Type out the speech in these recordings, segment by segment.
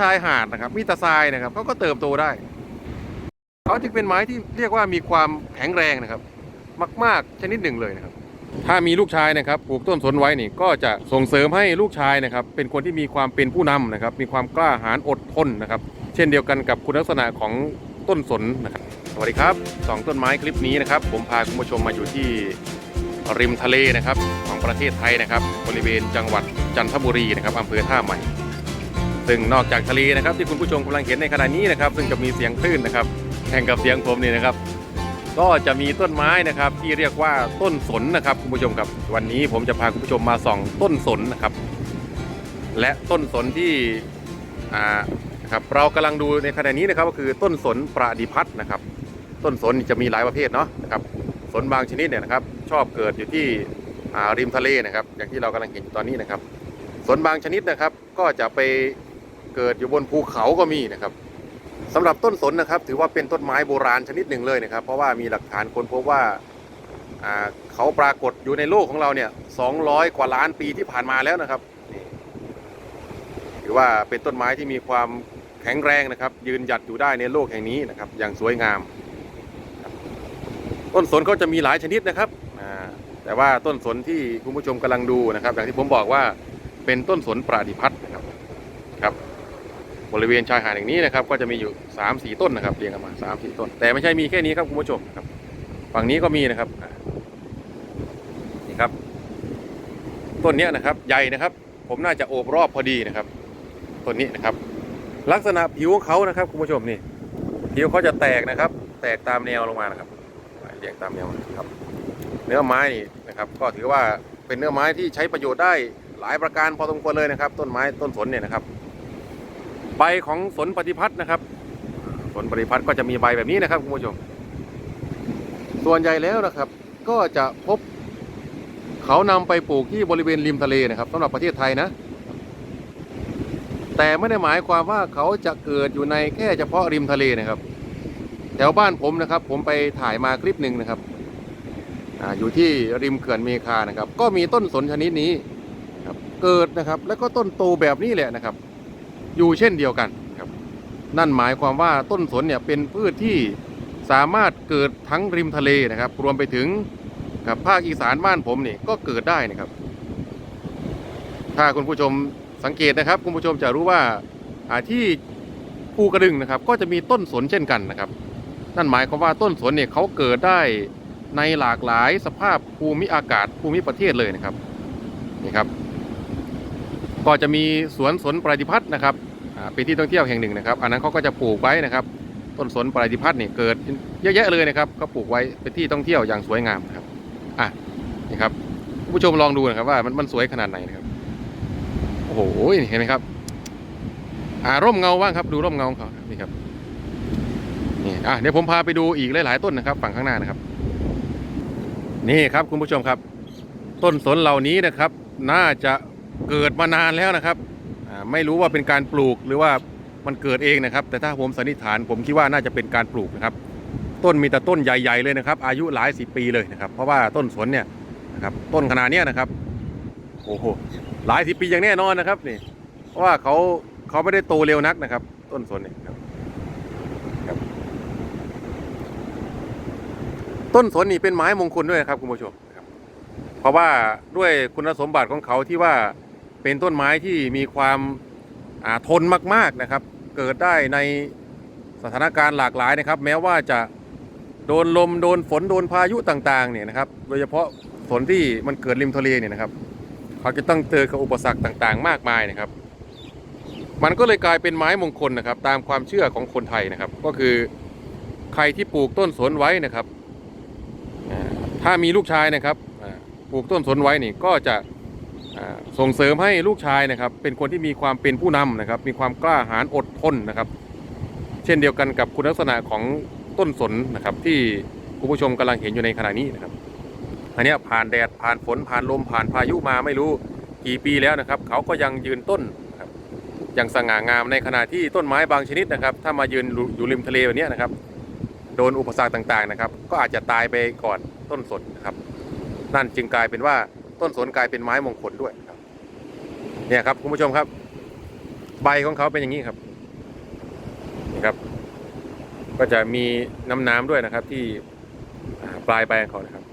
ชายหาดนะครับมีแตะทรายนะครับเขาก็เติบโตได้เขาจึงเป็นไม้ที่เรียกว่ามีความแข็งแรงนะครับ มาก ๆ ชนิดหนึ่งเลยนะครับ ถ้ามีลูกชายนะครับปลูกต้นสนไว้นี่ก็จะส่งเสริมให้ลูกชายนะครับ เป็นคนที่มีความเป็นผู้นำนะครับ มีความกล้าหาญอดทนนะครับ เช่นเดียวกันกับคุณลักษณะของต้นสนนะครับสวัสดีครับสองต้นไม้คลิปนี้นะครับ ผมพาคุณผู้ชมมาอยู่ที่ริมทะเลนะครับของประเทศไทยนะครับ บริเวณจังหวัดจันทบุรีนะครับอำเภอท่าใหม่ ซึ่งนอกจากทะเลนะครับที่คุณผู้ชมกำลังเห็นในขณะนี้นะครับ ซึ่งจะมีเสียงคลื่นนะครับแข่งกับเสียงผมนี่นะครับ ก็จะมีต้นไม้นะครับที่เรียกว่าต้นสนนะครับคุณผู้ชมครับ วันนี้ผมจะพาคุณผู้ชมมาส่องต้นสนนะครับ และต้นสนที่อ่านะครับเรากำลังดูในขณะนี้นะครับก็คือต้นสนประดิพัฒน์นะครับ ต้นสนจะมีหลายประเภทเนาะนะครับสนบางชนิดเนี่ยนะครับ ชอบเกิดอยู่ที่ริมทะเลนะครับ อย่างที่เรากำลังเห็นอยู่ตอนนี้นะครับสนบางชนิดนะครับ ก็จะไป เกิดอยู่บนภูเขาก็มีนะครับสำหรับต้นสนนะครับ ถือว่าเป็นต้นไม้โบราณชนิดหนึ่งเลยนะครับ เพราะว่ามีหลักฐานค้นพบว่าเขาปรากฏอยู่ในโลกของเราเนี่ย200 กว่าล้านปีที่ผ่านมาแล้วนะครับนี่ถือว่าเป็นต้นไม้ที่มีความแข็งแรงนะครับ ยืนหยัดอยู่ได้ในโลกแห่งนี้นะครับ อย่างสวยงาม ต้นสนเขาจะมีหลายชนิดนะครับแต่ว่าต้นสนที่คุณผู้ชมกำลังดูนะครับ อย่างที่ผมบอกว่าเป็นต้นสนประดิพัฒน์ บริเวณชายหาดแห่งนี้นะครับก็จะมีอยู่3ามสี่ต้นนะครับเรียงกันมา3ามสี่ต้น แต่ไม่ใช่มีแค่นี้ครับคุณผู้ชมครับ ฝั่งนี้ก็มีนะครับนี่ครับ ต้นนี้นะครับใหญ่นะครับ ผมน่าจะโอบรอบพอดีนะครับต้นนี้นะครับ ลักษณะผิวของเขานะครับคุณผู้ชมนี่ผิวเขาจะแตกนะครับ แตกตามแนวลงมานะครับเรียงตามแนวครับ เนื้อไม้นี่นะครับ ก็ถือว่าเป็นเนื้อไม้ที่ใช้ประโยชน์ได้หลายประการพอสมควรเลยนะครับ ต้นไม้ต้นสนเนี่ยนะครับ ใบของสนปฏิพัฒน์นะครับสนปฏิพัฒน์ก็จะมีใบแบบนี้นะครับคุณผู้ชม ส่วนใหญ่แล้วนะครับ ก็จะพบเขานำไปปลูกที่บริเวณริมทะเลนะครับสำหรับประเทศไทยนะ แต่ไม่ได้หมายความว่าเขาจะเกิดอยู่ในแค่เฉพาะริมทะเลนะครับ แถวบ้านผมนะครับ ผมไปถ่ายมาคลิปหนึ่งนะครับออยู่ที่ริมเขื่อนเมคานะครับ ก็มีต้นสนชนิดนี้ครับเกิดนะครับ แล้วก็ต้นโตแบบนี้แหละนะครับ อยู่เช่นเดียวกันครับ นั่นหมายความว่าต้นสนเนี่ยเป็นพืชที่สามารถเกิดทั้งริมทะเลนะครับ รวมไปถึงกับภาคอีสานบ้านผมนี่ก็เกิดได้นะครับ ถ้าคุณผู้ชมสังเกตนะครับ คุณผู้ชมจะรู้ว่าอ่าที่ภูกระดึงนะครับ ก็จะมีต้นสนเช่นกันนะครับ นั่นหมายความว่าต้นสนเนี่ยเขาเกิดได้ในหลากหลายสภาพภูมิอากาศภูมิประเทศเลยนะครับนี่ครับ ก็จะมีสวนสนปฏิพัฒน์นะครับเป็นที่ท่องเที่ยวแห่งหนึ่งนะครับ อันนั้นเขาก็จะปลูกไว้นะครับ ต้นสนปฏิพัฒน์เนี่ยเกิดเยอะแยะเลยนะครับเขาปลูกไว้เป็นที่ท่องเที่ยวอย่างสวยงามครับอะนี่ครับผู้ชมลองดูนะครับว่ามันมันสวยขนาดไหนนะครับโอ้โหเห็นไหมครับอ่าร่มเงาบ้างครับ ดูร่มเงาของเขานี่ครับนี่อะเดี๋ยวผมพาไปดูอีกหลาย ๆ ต้นนะครับ ฝั่งข้างหน้านะครับ นี่ครับคุณผู้ชมครับ ต้นสนเหล่านี้นะครับ น่าจะ เกิดมานานแล้วนะครับไม่รู้ว่าเป็นการปลูกหรือว่ามันเกิดเองนะครับ แต่ถ้าผมสันนิษฐานผมคิดว่าน่าจะเป็นการปลูกนะครับ ต้นมีแต่ต้นใหญ่ ๆเลยนะครับ อายุหลายสิบปีเลยนะครับ เพราะว่าต้นสนเนี่ยนะครับ ต้นขนาดเนี้ยนะครับโอ้โหหลายสิบปีอย่างแน่นอนนะครับนี่ เพราะว่าเขาเขาไม่ได้โตเร็วนักนะครับ ต้นสนเนี่ยครับต้นสนนี่เป็นไม้มงคลด้วยนะครับคุณผู้ชมเพราะว่าด้วยคุณสมบัติของเขาที่ว่า เป็นต้นไม้ที่มีความาทนมากๆนะครับ เกิดได้ในสถานการณ์หลากหลายนะครับ แม้ว่าจะโดนลมโดนฝนโดนพายุต่างๆเนี่ยนะครับ โดยเฉพาะฝนที่มันเกิดริมทะเลเนี่ยนะครับ เขาจะต้องเจอกับอุปสรรคต่างๆ มากมายนะครับ มันก็เลยกลายเป็นไม้มงคลนะครับ ตามความเชื่อของคนไทยนะครับ ก็คือใครที่ปลูกต้นสนไว้นะครับ ถ้ามีลูกชายนะครับปลูกต้นสนไว้นี่ก็จะ ส่งเสริมให้ลูกชายนะครับเป็นคนที่มีความเป็นผู้นำนะครับ มีความกล้าหาญอดทนนะครับ เช่นเดียวกันกับคุณลักษณะของต้นสนนะครับ ที่คุณผู้ชมกำลังเห็นอยู่ในขณะนี้นะครับอันนี้ผ่านแดดผ่านฝนผ่านลมผ่านพายุมาไม่รู้กี่ปีแล้วนะครับ เขาก็ยังยืนต้นครับอย่างสง่างามในขณะที่ต้นไม้บางชนิดนะครับ ถ้ามายืนอยู่ริมทะเลแบบนี้นะครับ โดนอุปสรรคต่างๆนะครับ ก็อาจจะตายไปก่อนต้นสนนะครับ นั่นจึงกลายเป็นว่า ต้นสนกลายเป็นไม้มงคลด้วยครับ เนี่ยครับคุณผู้ชมครับ ใบของเขาเป็นอย่างนี้ครับนะครับ ก็จะมีน้ำน้ำด้วยนะครับ ที่ปลายใบของเขานะครับ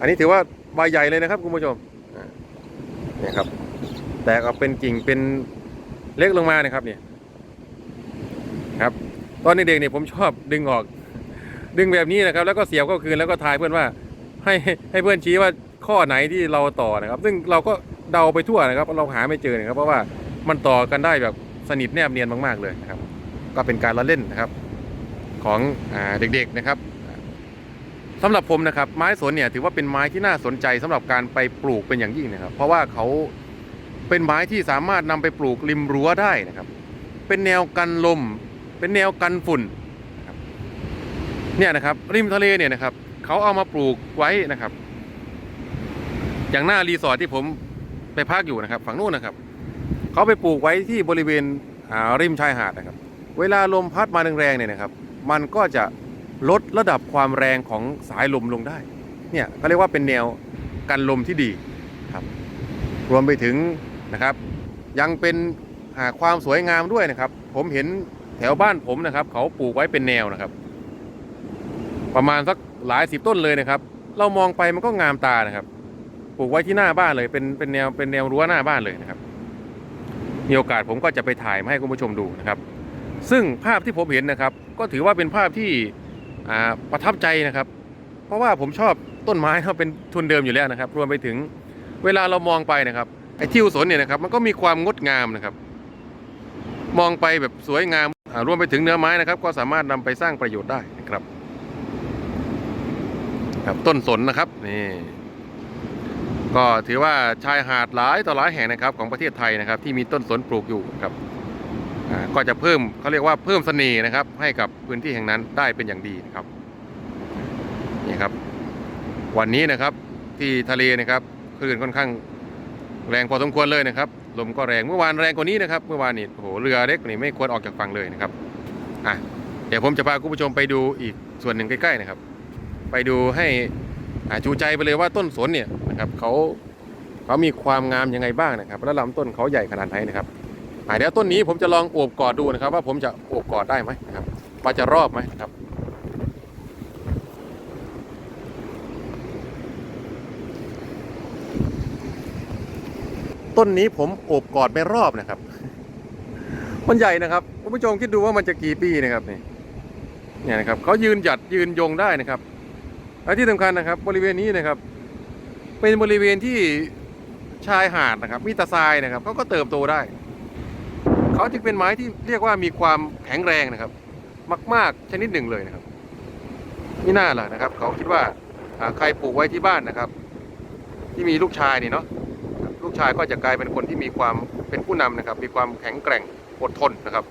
อันนี้ถือว่าใบใหญ่เลยนะครับคุณผู้ชมเนี่ยครับ แตกออกเป็นกิ่งเป็นเล็กลงมานะครับ เนี่ย ครับ ตอนเด็กๆเนี่ยผมชอบดึงออก ดึงแบบนี้นะครับ แล้วก็เสียบเข้าคืนแล้วก็ทายเพื่อนว่า ให้ให้เพื่อนชี้ว่า ข้อไหนที่เราต่อนะครับ ซึ่งเราก็เดาไปทั่วนะครับเราหาไม่เจอนะครับ เพราะว่ามันต่อกันได้แบบสนิทแนบเนียนมาก ๆเลยนะครับ ก็เป็นการละเล่นนะครับของอเด็กๆนะครับสำหรับผมนะครับ ไม้สนเนี่ยถือว่าเป็นไม้ที่น่าสนใจสำหรับการไปปลูกเป็นอย่างยิ่งนะครับ เพราะว่าเขาเป็นไม้ที่สามารถนำไปปลูกริมรั้วได้นะครับ เป็นแนวกันลม เป็นแนวกันฝุ่นเนี่ยนะครับ ริมทะเลเนี่ยนะครับ เขาเอามาปลูกไว้นะครับ อย่างหน้ารีสอร์ทที่ผมไปพักอยู่นะครับ ฝั่งนู้นนะครับ เขาไปปลูกไว้ที่บริเวณริมชายหาดนะครับ เวลาลมพัดมาแรงๆเนี่ยนะครับ มันก็จะลดระดับความแรงของสายลมลงได้ เนี่ยเขาเรียกว่าเป็นแนวกันลมที่ดีครับ รวมไปถึงนะครับ ยังเป็นหาความสวยงามด้วยนะครับ ผมเห็นแถวบ้านผมนะครับ เขาปลูกไว้เป็นแนวนะครับ ประมาณสักหลายสิบต้นเลยนะครับ เรามองไปมันก็งามตานะครับ ลูกไว้ที่หน้าบ้านเลย เป็นเป็นแนวเป็นแนวรั้วหน้าบ้านเลยนะครับมีโอกาสผมก็จะไปถ่ายมาให้คุณผู้ชมดูนะครับ ซึ่งภาพที่ผมเห็นนะครับ ก็ถือว่าเป็นภาพที่ประทับใจนะครับ เพราะว่าผมชอบต้นไม้เขาเป็นทุนเดิมอยู่แล้วนะครับ รวมไปถึงเวลาเรามองไปนะครับไอ้ทิวสนเนี่ยนะครับ มันก็มีความงดงามนะครับ มองไปแบบสวยงามอ่ารวมไปถึงเนื้อไม้นะครับ ก็สามารถนำไปสร้างประโยชน์ได้นะครับครับต้นสนนะครับนี่ ก็ถือว่าชายหาดหลายต่อหลายแห่งนะครับของประเทศไทยนะครับ ที่มีต้นสนปลูกอยู่ครับก็จะเพิ่มเขาเรียกว่าเพิ่มเสน่ห์นะครับ ให้กับพื้นที่แห่งนั้นได้เป็นอย่างดีนะครับนี่ครับ วันนี้นะครับที่ทะเลนะครับคลื่นค่อนข้างแรงพอสมควรเลยนะครับลมก็แรงเมื่อวานแรงกว่านี้นะครับ เมื่อวานนี่โอ้โหเรือเล็กนี่ไม่ควรออกจากฝั่งเลยนะครับอะเดี๋ยวผมจะพาคุณผู้ชมไปดูอีกส่วนหนึ่งใกล้ๆนะครับ ไปดูให้อ่าจูใจไปเลยว่าต้นสนเนี่ย นะครับเขาเขามีความงามยังไงบ้างนะครับ แล้วลำต้นเขาใหญ่ขนาดไหนนะครับอ่าเดี๋ยวต้นนี้ผมจะลองโอบกอดดูนะครับ ว่าผมจะโอบกอดได้ไหมนะครับว่าจะรอบไหมนะครับต้นนี้ผมโอบกอดไม่รอบนะครับ มันใหญ่นะครับคุณผู้ชมคิดดูว่ามันจะกี่ปีนะครับนี่เนี่ยนะครับเขายืนหยัดยืนยงได้นะครับและที่สำคัญนะครับ บริเวณนี้นะครับ เป็นบริเวณที่ชายหาดนะครับ มีตะทรายนะครับเขาก็เติบโตได้ เขาจึงเป็นไม้ที่เรียกว่ามีความแข็งแรงนะครับ มาก ๆ ชนิดหนึ่งเลยนะครับนี่น่าล่ะนะครับ เขาคิดว่าใครปลูกไว้ที่บ้านนะครับ ที่มีลูกชายนี่เนาะลูกชายก็จะกลายเป็นคนที่มีความเป็นผู้นำนะครับ มีความแข็งแกร่งอดทนนะครับ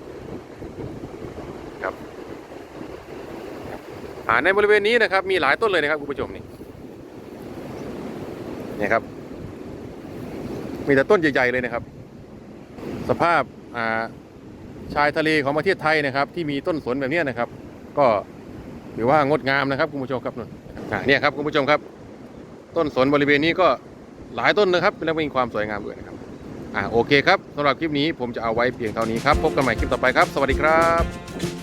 ครับในบริเวณนี้นะครับมีหลายต้นเลยนะครับคุณผู้ชมนี่ เนี่ยครับ มีแต่ต้นใหญ่ ๆ เลยนะครับ สภาพอ่าชายทะเลของประเทศไทยนะครับ ที่มีต้นสนแบบนี้นะครับ ก็ถือว่างดงามนะครับคุณผู้ชมครับเนี่ยครับคุณผู้ชมครับ ต้นสนบริเวณนี้ก็หลายต้นนะครับแล้วมีความสวยงามด้วยนะครับอ่าโอเคครับสำหรับคลิปนี้ผมจะเอาไว้เพียงเท่านี้ครับ พบกันใหม่คลิปต่อไปครับ สวัสดีครับ